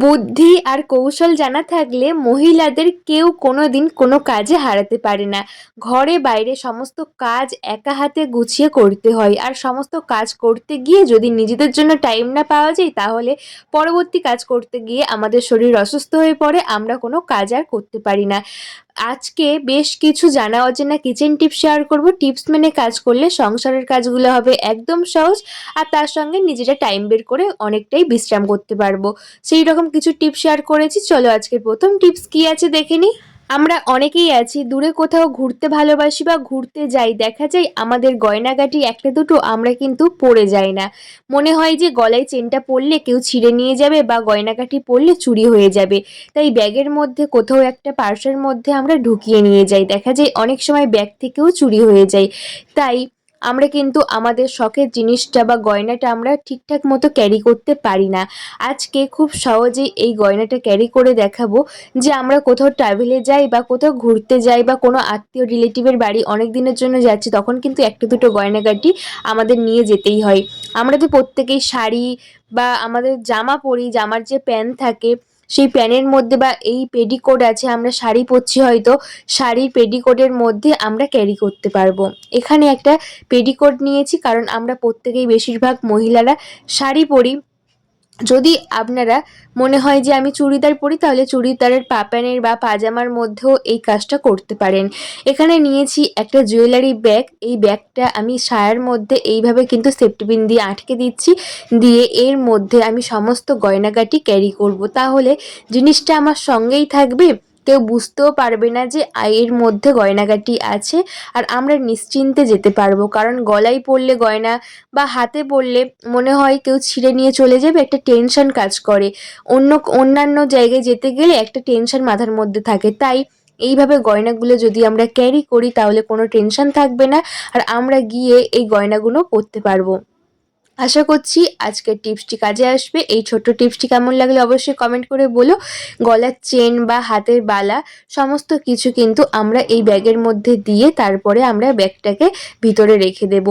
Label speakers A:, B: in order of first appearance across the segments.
A: বুদ্ধি আর কৌশল জানা থাকলে মহিলাদের কেউ কোনো দিন কোনো কাজে হারাতে পারে না। ঘরে বাইরে সমস্ত কাজ একা হাতে গুছিয়ে করতে হয় আর সমস্ত কাজ করতে গিয়ে যদি নিজেদের জন্য টাইম না পাওয়া যায়, তাহলে পরবর্তী কাজ করতে গিয়ে আমাদের শরীর অসুস্থ হয়ে পড়ে, আমরা কোনো কাজ আর করতে পারি না। আজকে বেশ কিছু জানা অজানা কিচেন টিপস শেয়ার করব। টিপস মেনে কাজ করলে সংসারের কাজগুলো হবে একদম সহজ আর তার সঙ্গে নিজেরা টাইম বের করে অনেকটাই বিশ্রাম করতে পারব। সেই রকম কিছু টিপস শেয়ার করেছি। চলো আজকের প্রথম টিপস কি আছে দেখে নিই। আমরা অনেকেই আছি, দূরে কোথাও ঘুরতে ভালোবাসি বা ঘুরতে যাই, দেখা যায় আমাদের গয়নাগাটি একটা দুটো আমরা কিন্তু পরে যাই না। মনে হয় যে গলায় চেনটা পরলে কেউ ছিঁড়ে নিয়ে যাবে বা গয়নাগাটি পরলে চুরি হয়ে যাবে। তাই ব্যাগের মধ্যে কোথাও একটা পার্সের মধ্যে আমরা ঢুকিয়ে নিয়ে যাই। দেখা যায় অনেক সময় ব্যাগ থেকেও চুরি হয়ে যায়। তাই আমরা কিন্তু আমাদের শখের জিনিসটা বা গয়নাটা আমরা ঠিকঠাক মতো ক্যারি করতে পারি না। আজকে খুব সহজেই এই গয়নাটা ক্যারি করে দেখাবো যে আমরা কোথাও ট্রাভেলে যাই বা কোথাও ঘুরতে যাই বা কোনো আত্মীয় রিলেটিভের বাড়ি অনেক দিনের জন্য যাচ্ছি, তখন কিন্তু একটা দুটো গয়নাগাটি আমাদের নিয়ে যেতেই হয়। আমরা তো প্রত্যেকেই শাড়ি বা আমাদের জামা পরি, জামার যে প্যান্ট থাকে সেই প্যানের মধ্যে বা এই পেডিকোড আছে, আমরা শাড়ি পরছি হয়তো, শাড়ির পেডিকোটের মধ্যে আমরা ক্যারি করতে পারব। এখানে একটা পেডিকোট নিয়েছি, কারণ আমরা প্রত্যেকেই বেশিরভাগ মহিলারা শাড়ি পরি। যদি আপনারা মনে হয় যে আমি চুড়িদার পরি, তাহলে চুড়িদারের পাপ্যানের বা পাজামার মধ্যেও এই কাজটা করতে পারেন। এখানে নিয়েছি একটা জুয়েলারি ব্যাগ। এই ব্যাগটা আমি সায়ার মধ্যে এইভাবে কিন্তু সেফটিপিন দিয়ে আটকে দিচ্ছি। দিয়ে এর মধ্যে আমি সমস্ত গয়নাগাটি ক্যারি করব। তাহলে জিনিসটা আমার সঙ্গেই থাকবে। কেউ বুঝতেও পারবে না যে এর মধ্যে গয়নাগাটি আছে আর আমরা নিশ্চিন্তে যেতে পারব। কারণ গলায় পড়লে গয়না বা হাতে পড়লে মনে হয় কেউ ছিঁড়ে নিয়ে চলে যাবে, একটা টেনশন কাজ করে। অন্য, অন্যান্য জায়গায় যেতে গেলে একটা টেনশন মাথার মধ্যে থাকে। তাই এইভাবে গয়নাগুলো যদি আমরা ক্যারি করি, তাহলে কোনো টেনশন থাকবে না। আর আমরা গিয়ে এই গয়নাগুলো পরতে পারব। আশা করছি আজকের টিপসটি কাজে আসবে। এই ছোট্ট টিপসটি কেমন লাগলে অবশ্যই কমেন্ট করে বলো। গলার চেন বা হাতের বালা, সমস্ত কিছু কিন্তু আমরা এই ব্যাগের মধ্যে দিয়ে তারপরে আমরা ব্যাগটাকে ভিতরে রেখে দেব।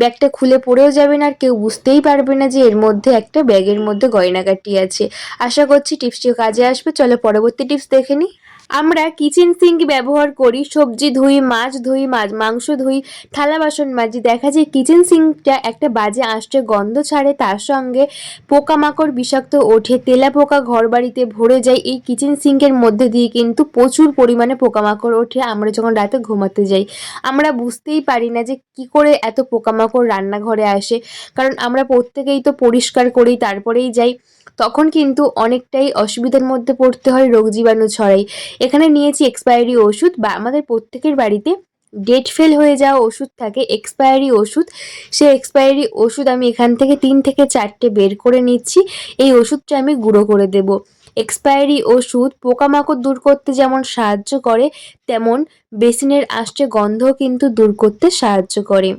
A: ব্যাগটা খুলে পড়েও যাবে না, আর কেউ বুঝতেই পারবে না যে এর মধ্যে একটা ব্যাগের মধ্যে গয়নাগাটি আছে। আশা করছি টিপসটিও কাজে আসবে। চলো পরবর্তী টিপস দেখে নিই। আমরা কিচেন সিঙ্ক ব্যবহার করি, সবজি ধুই, মাছ ধুই, মাছ, মাংস ধুই, থালা বাসন মাজি। দেখা যায় কিচেন সিঙ্কটা একটা বাজে আঁশটে গন্ধ ছাড়ে, তার সঙ্গে পোকামাকড় বিষাক্ত ওঠে, তেলা পোকা ঘর বাড়িতে ভরে যায়। এই কিচেন সিঙ্কের মধ্যে দিয়ে কিন্তু প্রচুর পরিমাণে পোকামাকড় ওঠে, আমরা যখন রাতে ঘুমাতে যাই। আমরা বুঝতেই পারি না যে কি করে এত পোকামাকড় রান্নাঘরে আসে, কারণ আমরা প্রত্যেকেই তো পরিষ্কার করেই তারপরেই যাই। তখন কিন্তু অনেকটাই অসুবিধার মধ্যে পড়তে হয় রোগ জীবাণু ছড়াই। এখানে নিয়েছি এক্সপায়ারি ওষুধ বা আমাদের প্রত্যেকের বাড়িতে ডেট ফেল হয়ে যাওয়া ওষুধ থাকে এক্সপায়ারি ওষুধ। সেই এক্সপায়ারি ওষুধ আমি এখান থেকে তিন থেকে চারটে বের করে নিচ্ছি। এই ওষুধটা আমি গুঁড়ো করে দেব। এক্সপায়ারি ওষুধ পোকামাকড় দূর করতে যেমন সাহায্য করে, তেমন বেসিনের আষ্টে গন্ধও কিন্তু দূর করতে সাহায্য করে।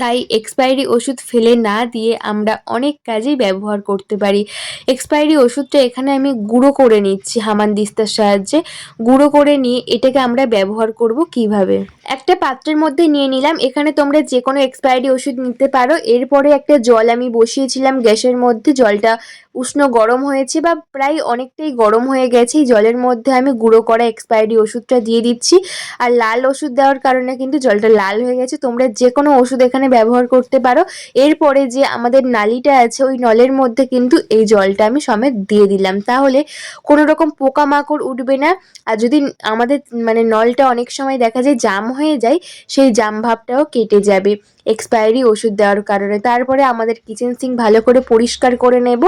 A: তাই এক্সপায়ারি ওষুধ ফেলে না দিয়ে আমরা অনেক কাজেই ব্যবহার করতে পারি। এক্সপায়ারি ওষুধটা এখানে আমি গুঁড়ো করে নিচ্ছি হামান দিস্তার সাহায্যে। গুঁড়ো করে নিয়ে এটাকে আমরা ব্যবহার করব কীভাবে? একটা পাত্রের মধ্যে নিয়ে নিলাম। এখানে তোমরা যে কোনো এক্সপায়ারি ওষুধ নিতে পারো। এরপরে একটা জল আমি বসিয়েছিলাম গ্যাসের মধ্যে। জলটা উষ্ণ গরম হয়েছে বা প্রায় অনেকটাই গরম হয়ে গেছে। এই জলের মধ্যে আমি গুঁড়ো করা এক্সপায়ারি ওষুধটা দিয়ে দিচ্ছি। আর লাল ওষুধ দেওয়ার কারণে কিন্তু জলটা লাল হয়ে গেছে। তোমরা যে কোনো ওষুধ এখানে ব্যবহার করতে পারো। এরপরে যে আমাদের নালিটা আছে, ওই নলের মধ্যে কিন্তু এই জলটা আমি সমেত দিয়ে দিলাম। তাহলে কোনো রকম পোকামাকড় উঠবে না। আর যদি আমাদের মানে নলটা অনেক সময় দেখা যায় জাম হয়ে যায়, সেই জাম ভাবটাও কেটে যাবে। এক্সপায়ারি ওষুধ দেওয়ার কারণে। তারপরে আমাদের কিচেন সিং ভালো করে পরিষ্কার করে নেব।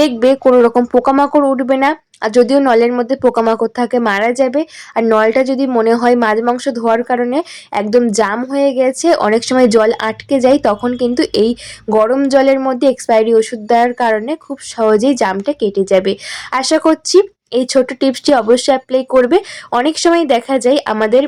A: দেখবে কোনো রকম পোকামাকড় উঠবে না। আর যদিও নলের মধ্যে পোকামাকড় থাকে, মারা যাবে। আর নলটা যদি মনে হয় মাছ মাংস ধোয়ার কারণে একদম জাম হয়ে গেছে, অনেক সময় জল আটকে যায়, তখন কিন্তু এই গরম জলের মধ্যে এক্সপায়ারি ওষুধ দেওয়ার কারণে খুব সহজেই জামটা কেটে যাবে। আশা করছি এই ছোট টিপসটি অবশ্যই অ্যাপ্লাই করবে। অনেক সময় দেখা যায় আমাদের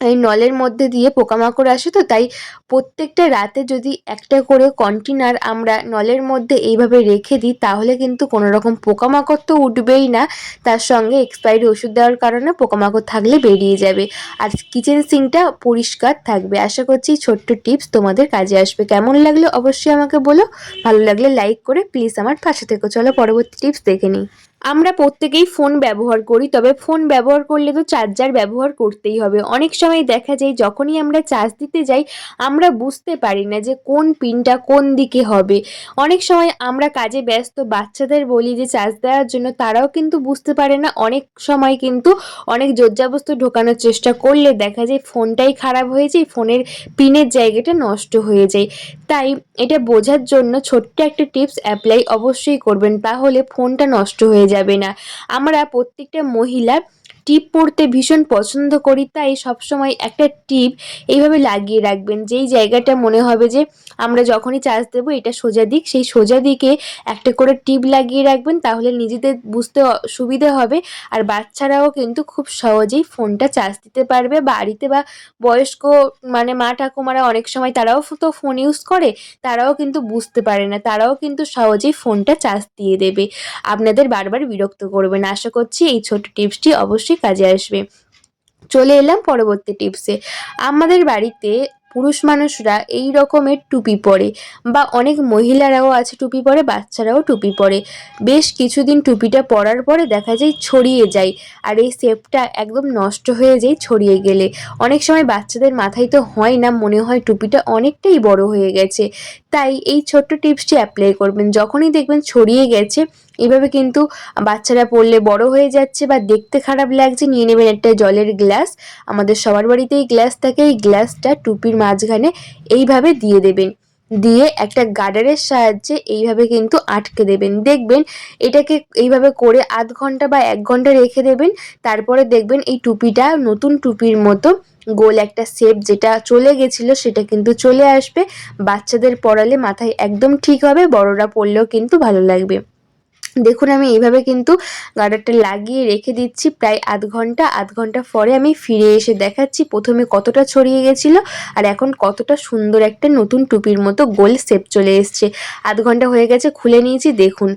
A: এই নলের মধ্যে দিয়ে পোকামাকড় আসে তো, তাই প্রত্যেকটা রাতে যদি একটা করে কন্টেনার আমরা নলের মধ্যে এইভাবে রেখে দিই, তাহলে কিন্তু কোনো রকম পোকামাকড় তো উঠবেই না। তার সঙ্গে এক্সপায়ারি ওষুধ দেওয়ার কারণে পোকামাকড় থাকলে বেরিয়ে যাবে। আর কিচেন সিঙ্কটা পরিষ্কার থাকবে। আশা করছি ছোট্ট টিপস তোমাদের কাজে আসবে। কেমন লাগল অবশ্যই আমাকে বলো। ভালো লাগলে লাইক করে প্লিজ আমার পাশে থেকো। চলো পরবর্তী টিপস দেখে নিই। আমরা প্রত্যেকেই ফোন ব্যবহার করি, তবে ফোন ব্যবহার করলে তো চার্জার ব্যবহার করতেই হবে। অনেক সময় দেখা যায়, যখনই আমরা চার্জ দিতে যাই, আমরা বুঝতে পারি না যে কোন পিনটা কোন দিকে হবে। অনেক সময় আমরা কাজে ব্যস্ত, বাচ্চাদের বলি যে চার্জ দেওয়ার জন্য, তারাও কিন্তু বুঝতে পারে না। অনেক সময় কিন্তু অনেক জোরজাবস্ত ঢোকানোর চেষ্টা করলে দেখা যায় ফোনটাই খারাপ হয়ে যায় ফোনের পিনের জায়গাটা নষ্ট হয়ে যায়। তাই এটা বোঝার জন্য ছোট্ট একটা টিপস অ্যাপ্লাই অবশ্যই করবেন, তাহলে ফোনটা নষ্ট হয়ে যাবে না। আমরা প্রত্যেকটা মহিলা টিপ পরতে ভীষণ পছন্দ করি, তাই সবসময় একটা টিপ এইভাবে লাগিয়ে রাখবেন। যেই জায়গাটা মনে হবে যে আমরা যখনই চার্জ দেবো, এটা সোজা দিক। সেই সোজা দিকে একটা করে টিপ লাগিয়ে রাখবেন, তাহলে নিজেদের বুঝতে সুবিধে হবে। আর বাচ্চারাও কিন্তু খুব সহজেই ফোনটা চার্জ দিতে পারবে। বাড়িতে বা বয়স্ক মানে মা ঠাকুমারা অনেক সময় তারাও তো ফোন ইউজ করে, তারাও কিন্তু বুঝতে পারে না। তারাও কিন্তু সহজেই ফোনটা চার্জ দিয়ে দেবে। আপনাদের বারবার বিরক্ত করবে না আশা করছি এই ছোট টিপসটি অবশ্যই কাজে আসবে। চলে এলাম পরবর্তী টিপসে আমাদের বাড়িতে পুরুষ মানুষরা এই রকমের টুপি পরে বা অনেক মহিলারাও আছে টুপি পরে, বাচ্চারাও টুপি পরে। বেশ কিছুদিন টুপিটা পরার পরে দেখা যায় ছড়িয়ে যায় আর এই শেপটা একদম নষ্ট হয়ে যায় ছড়িয়ে গেলে। অনেক সময় বাচ্চাদের মাথায় তো হয় না, মনে হয় টুপিটা অনেকটাই বড় হয়ে গেছে। তাই এই ছোট্ট টিপসটি অ্যাপ্লাই করবেন। যখনই দেখবেন ছড়িয়ে গেছে এভাবে কিন্তু বাচ্চারা পড়লে বড় হয়ে যাচ্ছে বা দেখতে খারাপ লাগছে, নিয়ে নেবেন একটা জলের গ্লাস। আমাদের সবার বাড়িতেই গ্লাস থাকে, এই গ্লাসটা টুপির মাঝখানে এইভাবে দিয়ে দেবেন। দিয়ে একটা গার্ডারের সাহায্যে এইভাবে কিন্তু আটকে দেবেন। দেখবেন এটাকে এইভাবে করে আধ ঘণ্টা বা এক ঘণ্টা রেখে দেবেন। তারপরে দেখবেন এই টুপিটা নতুন টুপির মতো গোল একটা শেপ যেটা চলে গেছিল সেটা কিন্তু চলে আসবে। বাচ্চাদের পড়ালে মাথায় একদম ঠিক হবে, বড়রা পরলেও কিন্তু ভালো লাগবে। দেখুন, আমি এইভাবে কিন্তু গার্ডারটা লাগিয়ে রেখে দিচ্ছি। প্রায় আধ ঘণ্টা আধ ঘণ্টা পরে আমি ফিরে এসে দেখাচ্ছি প্রথমে কতটা ছড়িয়ে গেছিল আর এখন কতটা সুন্দর একটা নতুন টুপির মতো গোল শেপ চলে এসছে। আধ ঘণ্টা হয়ে গেছে, খুলে নিয়েছি, দেখুন।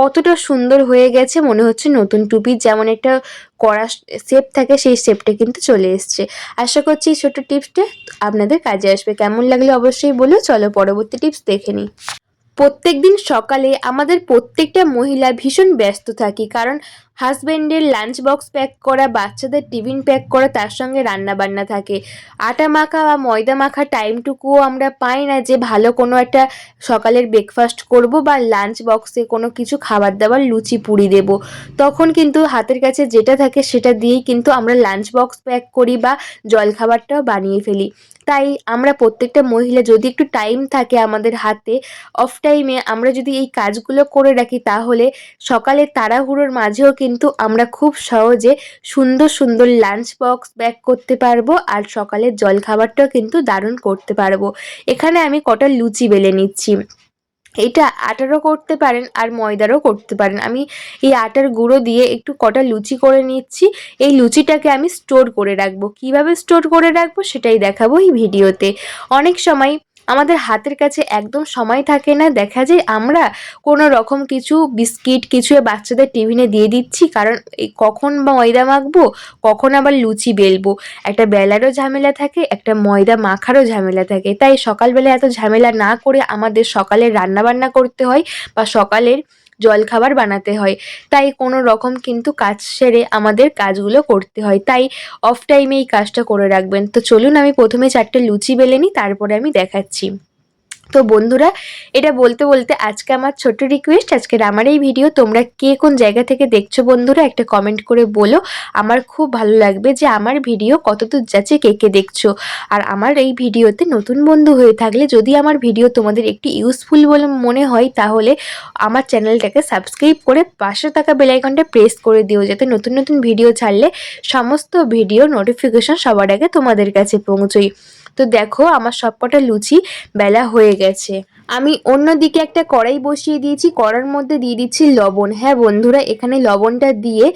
A: কতটা সুন্দর হয়ে গেছে, মনে হচ্ছে নতুন টুপির যেমন একটা কড়া শেপ থাকে, সেই শেপটা কিন্তু চলে এসছে। আশা করছি এই ছোটো টিপসটা আপনাদের কাজে আসবে। কেমন লাগলে অবশ্যই বলো চলো পরবর্তী টিপস দেখে নিই। প্রত্যেকদিন সকালে আমাদের প্রত্যেকটা মহিলা ভীষণ ব্যস্ত থাকি, কারণ হাজব্যান্ডের লাঞ্চ বক্স প্যাক করা, বাচ্চাদের টিফিন প্যাক করা, তার সঙ্গে রান্না বান্না থাকে। আটা মাখা বা ময়দা মাখা টাইমটুকুও আমরা পাই না যে ভালো কোনো একটা সকালের ব্রেকফাস্ট করব বা লাঞ্চ বক্সে কোনো কিছু খাবার দাবার লুচি পুরি দেব। তখন কিন্তু হাতের কাছে যেটা থাকে সেটা দিয়েই কিন্তু আমরা লাঞ্চ বক্স প্যাক করি বা জলখাবারটাও বানিয়ে ফেলি। তাই আমরা প্রত্যেকটা মহিলা যদি একটু টাইম থাকে আমাদের হাতে অফ টাইমে আমরা যদি এই কাজগুলো করে রাখি তাহলে সকালে তাড়াহুড়োর মাঝেও কিন্তু আমরা খুব সহজে সুন্দর সুন্দর লাঞ্চ বক্স ব্যাক করতে পারব আর সকালের জলখাবারটাও কিন্তু দারুণ করতে পারব। এখানে আমি কটা লুচি বেলে নিচ্ছি। এটা আটারও করতে পারেন আর ময়দারও করতে পারেন। আমি এই আটার গুঁড়ো দিয়ে একটু কটা লুচি করে নিচ্ছি। এই লুচিটাকে আমি স্টোর করে রাখব। কীভাবে স্টোর করে রাখব সেটাই দেখাবো এই ভিডিওতে। অনেক সময় আমাদের হাতের কাছে একদম সময় থাকে না। দেখা যায় আমরা কোনো রকম কিছু বিস্কিট, কিছু বাচ্চাদের টিফিনে দিয়ে দিচ্ছি, কারণ কখন বা ময়দা মাখবো, কখন আবার লুচি বেলবো। একটা বেলারও ঝামেলা থাকে, একটা ময়দা মাখারও ঝামেলা থাকে। তাই সকালবেলা এত ঝামেলা না করে আমাদের সকালের রান্নাবান্না করতে হয় বা সকালের জলখাবার বানাতে হয়। তাই কোনো রকম কিন্তু কাজ সেরে আমাদের কাজগুলো করতে হয়। তাই অফ টাইমে এই কাজটা করে রাখবেন। তো চলুন আমি প্রথমে চারটে লুচি বেলে নিই, তারপরে আমি দেখাচ্ছি। তো বন্ধুরা, এটা বলতে বলতে আজকে আমার ছোট্ট রিকোয়েস্ট আজকের আমার এই ভিডিও তোমরা কে কোন জায়গা থেকে দেখছ বন্ধুরা, একটা কমেন্ট করে বলো। আমার খুব ভালো লাগবে যে আমার ভিডিও কতদূর যাচ্ছে, কে কে দেখছ। আর আমার এই ভিডিওতে নতুন বন্ধু হয়ে থাকলে যদি আমার ভিডিও তোমাদের একটু ইউজফুল বলে মনে হয়, তাহলে আমার চ্যানেলটাকে সাবস্ক্রাইব করে পাশে থাকা বেলাইকনটা প্রেস করে দিও, যাতে নতুন নতুন ভিডিও ছাড়লে সমস্ত ভিডিও নোটিফিকেশন সবার আগে তোমাদের কাছে পৌঁছোই তো দেখো আমার সবকটা লুচি বেলা হয়ে গেছে। আমি অন্যদিকে একটা কড়াই বসিয়ে দিয়েছি, কড়ার মধ্যে দিয়ে দিচ্ছি লবণ। হ্যাঁ বন্ধুরা, এখানে লবণটা দিয়ে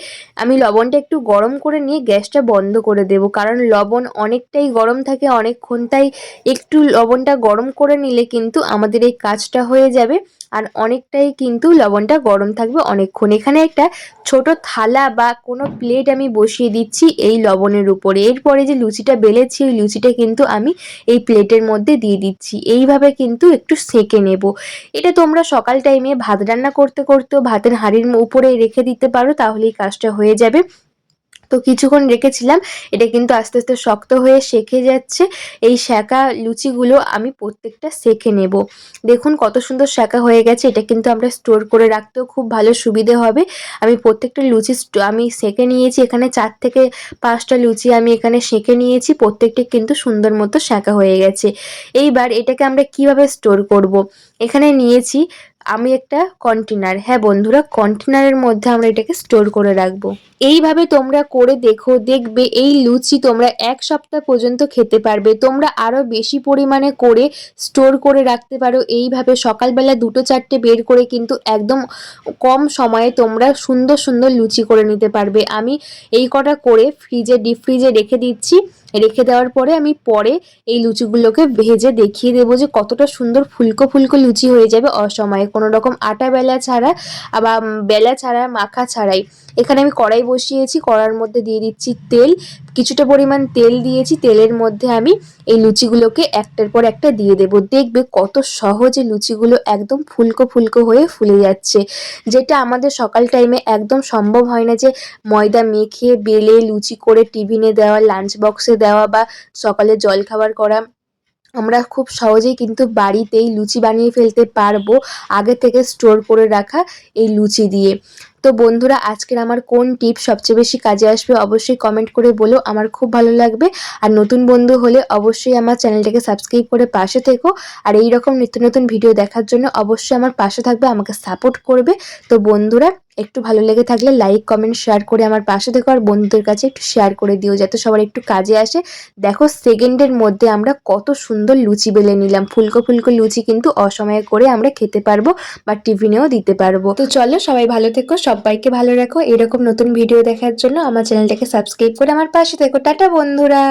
A: আমি লবণটা একটু গরম করে নিয়ে গ্যাসটা বন্ধ করে দেব। কারণ লবণ অনেকটাই গরম থাকে, অনেকক্ষণ তাই একটু লবণটা গরম করে নিলে কিন্তু আমাদের এই কাজটা হয়ে যাবে। আর অনেকটাই কিন্তু লবণটা গরম থাকবে অনেকক্ষণ। এখানে একটা ছোট থালা বা কোনো প্লেট আমি বসিয়ে দিচ্ছি এই লবণের উপরে। এরপরে যে লুচিটা বেলেছি ওই লুচিটা কিন্তু আমি এই প্লেটের মধ্যে দিয়ে দিচ্ছি। এইভাবে কিন্তু একটু সেঁকে নেব। এটা তোমরা সকাল টাইমে ভাত রান্না করতে করতেও ভাতের হাঁড়ির উপরে রেখে দিতে পারো, তাহলেই কাজটা হয়ে যাবে। তো কিছুক্ষণ রেখেছিলাম, এটা কিন্তু আস্তে আস্তে শক্ত হয়ে সেঁকে যাচ্ছে। এই সেঁকা লুচিগুলো আমি প্রত্যেকটা সেঁকে নেব। দেখুন কত সুন্দর সেঁকা হয়ে গেছে, এটা কিন্তু আমরা স্টোর করে রাখতেও খুব ভালো সুবিধে হবে। আমি প্রত্যেকটা লুচি আমি সেঁকে নিয়েছি, এখানে চার থেকে পাঁচটা লুচি আমি এখানে সেঁকে নিয়েছি, প্রত্যেকটা কিন্তু সুন্দর মতো সেঁকা হয়ে গেছে। এইবার এটাকে আমরা কীভাবে স্টোর করব? এখানে নিয়েছি আমি একটা কন্টেনার। হ্যাঁ বন্ধুরা, কন্টেনারের মধ্যে আমরা এটাকে স্টোর করে রাখব। এইভাবে তোমরা করে দেখো, দেখবে এই লুচি তোমরা এক সপ্তাহ পর্যন্ত খেতে পারবে। তোমরা আরও বেশি পরিমাণে করে স্টোর করে রাখতে পারো। এইভাবে সকালবেলা দুটো চারটে বের করে কিন্তু একদম কম সময়ে তোমরা সুন্দর সুন্দর লুচি করে নিতে পারবে। আমি এই কটা করে ফ্রিজে ডিপ ফ্রিজে রেখে দিচ্ছি। রেখে দেওয়ার পরে আমি পরে এই লুচিগুলোকে ভেজে দেখিয়ে দেবো যে কতটা সুন্দর ফুলকো ফুলকো লুচি হয়ে যাবে অসময়ে। কোনো রকম আটা, বেলা ছাড়া, আবার বেলা ছাড়া, মাখা ছাড়াই। এখানে আমি কড়াই বসিয়েছি, কড়ার মধ্যে দিয়ে দিচ্ছি তেল। কিছুটা পরিমাণ তেল দিয়েছি, তেলের মধ্যে আমি এই লুচিগুলোকে একটার পর একটা দিয়ে দেবো। দেখবে কত সহজে লুচিগুলো একদম ফুলকো ফুলকো হয়ে ফুলে যাচ্ছে। যেটা আমাদের সকাল টাইমে একদম সম্ভব হয় না যে ময়দা মেখে বেলে লুচি করে টিফিনে দেওয়া লাঞ্চ বক্সে দেওয়া বা সকালে জলখাবার করা। আমরা খুব সহজেই কিন্তু বাড়িতেই লুচি বানিয়ে ফেলতে পারব, আগে থেকে স্টোর করে রাখা এই লুচি দিয়ে। তো বন্ধুরা, আজকের আমার কোন টিপ সবচেয়ে বেশি কাজে আসবে অবশ্যই কমেন্ট করে বলো, আমার খুব ভালো লাগবে। আর নতুন বন্ধু হলে অবশ্যই আমার চ্যানেলটাকে সাবস্ক্রাইব করে পাশে থেকো। আর এই রকম নিত্য নতুন ভিডিও দেখার জন্য অবশ্যই আমার পাশে থাকবে, আমাকে সাপোর্ট করবে। তো বন্ধুরা, একটু ভালো লেগে থাকলে লাইক কমেন্ট শেয়ার করে আমার পাশে থেকো। আর বন্ধুদের কাছে একটু শেয়ার করে দিও, যাতে সবার একটু কাজে আসে। দেখো সেকেন্ডের মধ্যে আমরা কত সুন্দর লুচি বেলে নিলাম। ফুলকো ফুলকো লুচি কিন্তু অসময়ে করে আমরা খেতে পারব বা টিফিনেও দিতে পারব। তো চলো, সবাই ভালো থেকো সবাইকে ভালো রাখো। এরকম নতুন ভিডিও দেখার জন্য আমার চ্যানেলটাকে সাবস্ক্রাইব করে আমার পাশে থেকো। টাটা বন্ধুরা।